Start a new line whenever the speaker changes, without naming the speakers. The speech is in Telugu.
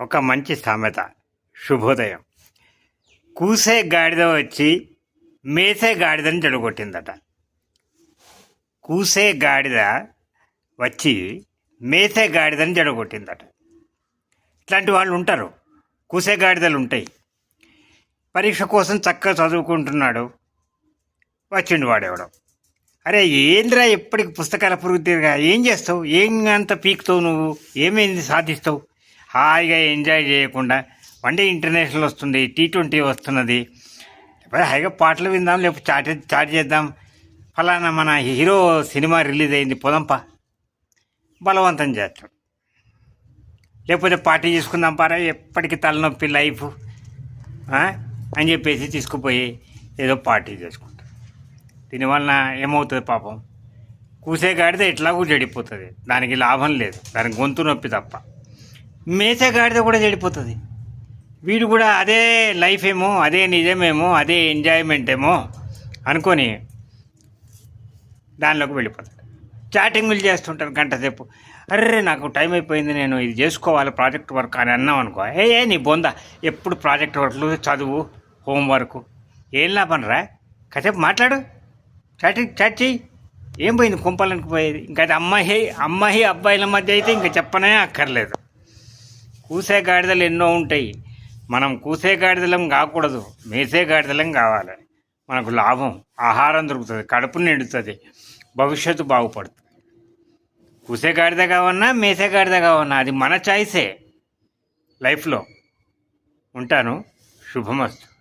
ఒక మంచి సామెత. శుభోదయం. కూసే గాడిద వచ్చి మేసే గాడిదని చెడగొట్టిందట. కూసే గాడిద వచ్చి మేసే గాడిదని చెడగొట్టిందట. ఇట్లాంటి వాళ్ళు ఉంటారు. కూసే గాడిదలు ఉంటాయి. పరీక్ష కోసం చక్కగా చదువుకుంటున్నాడు. వచ్చిండు వాడేవడం. అరే ఏంద్రా ఎప్పటికి పుస్తకాల పురుగు తిరగా ఏం చేస్తావు? ఏం అంత పీకుతావు నువ్వు? ఏమైంది సాధిస్తావు? హాయిగా ఎంజాయ్ చేయకుండా వన్ డే ఇంటర్నేషనల్ వస్తుంది టీ ట్వంటీ వస్తున్నది. లేకపోతే హాయిగా పాటలు విందాం లేకపోతే చాట్ చాట్ చేద్దాం. ఫలానా మన హీరో సినిమా రిలీజ్ అయింది పోదంపా. బలవంతం చేస్తాడు లేకపోతే పార్టీ చేసుకుందాం పారా ఎప్పటికీ తలనొప్పి లైఫ్ అని చెప్పేసి తీసుకుపోయి ఏదో పార్టీ చేసుకుంటాం. దీనివలన ఏమవుతుంది పాపం? కూసే గాడిద ఎట్లాగూ చెడిపోతుంది. దానికి లాభం లేదు. దానికి గొంతు నొప్పి తప్ప. మేసే కూడా చెడిపోతుంది. వీడు కూడా అదే లైఫ్ ఏమో అదే నిజమేమో అదే ఎంజాయ్మెంట్ ఏమో అనుకొని దానిలోకి వెళ్ళిపోతాడు. చాటింగ్లు చేస్తుంటారు గంట సేపు. అర్రే నాకు టైం అయిపోయింది నేను ఇది చేసుకోవాలి ప్రాజెక్ట్ వర్క్ అని అన్నాం అనుకో. ఏ ఏ నీ బొంద. ఎప్పుడు ప్రాజెక్ట్ వర్క్లు చదువు హోంవర్క్ ఏం లాభం రా? కాసేపు మాట్లాడు. చాటింగ్ చాట్ చెయ్యి. ఏం పోయింది? కుంపాలనుకు పోయేది. ఇంకా అది అమ్మాయి అమ్మాయి అబ్బాయిల మధ్య అయితే ఇంకా చెప్పనే అక్కర్లేదు. కూసే గాడిదలు ఎన్నో ఉంటాయి. మనం కూసే గాడిదలం కాకూడదు. మేసే గాడిదలం కావాలి. మనకు లాభం ఆహారం దొరుకుతుంది కడుపు నిండుతుంది భవిష్యత్తు బాగుపడుతుంది. కూసే గాడిద కావన్నా మేసే గాడిద కావన్నా అది మన చాయిసే లైఫ్లో. ఉంటాను. శుభమస్తు.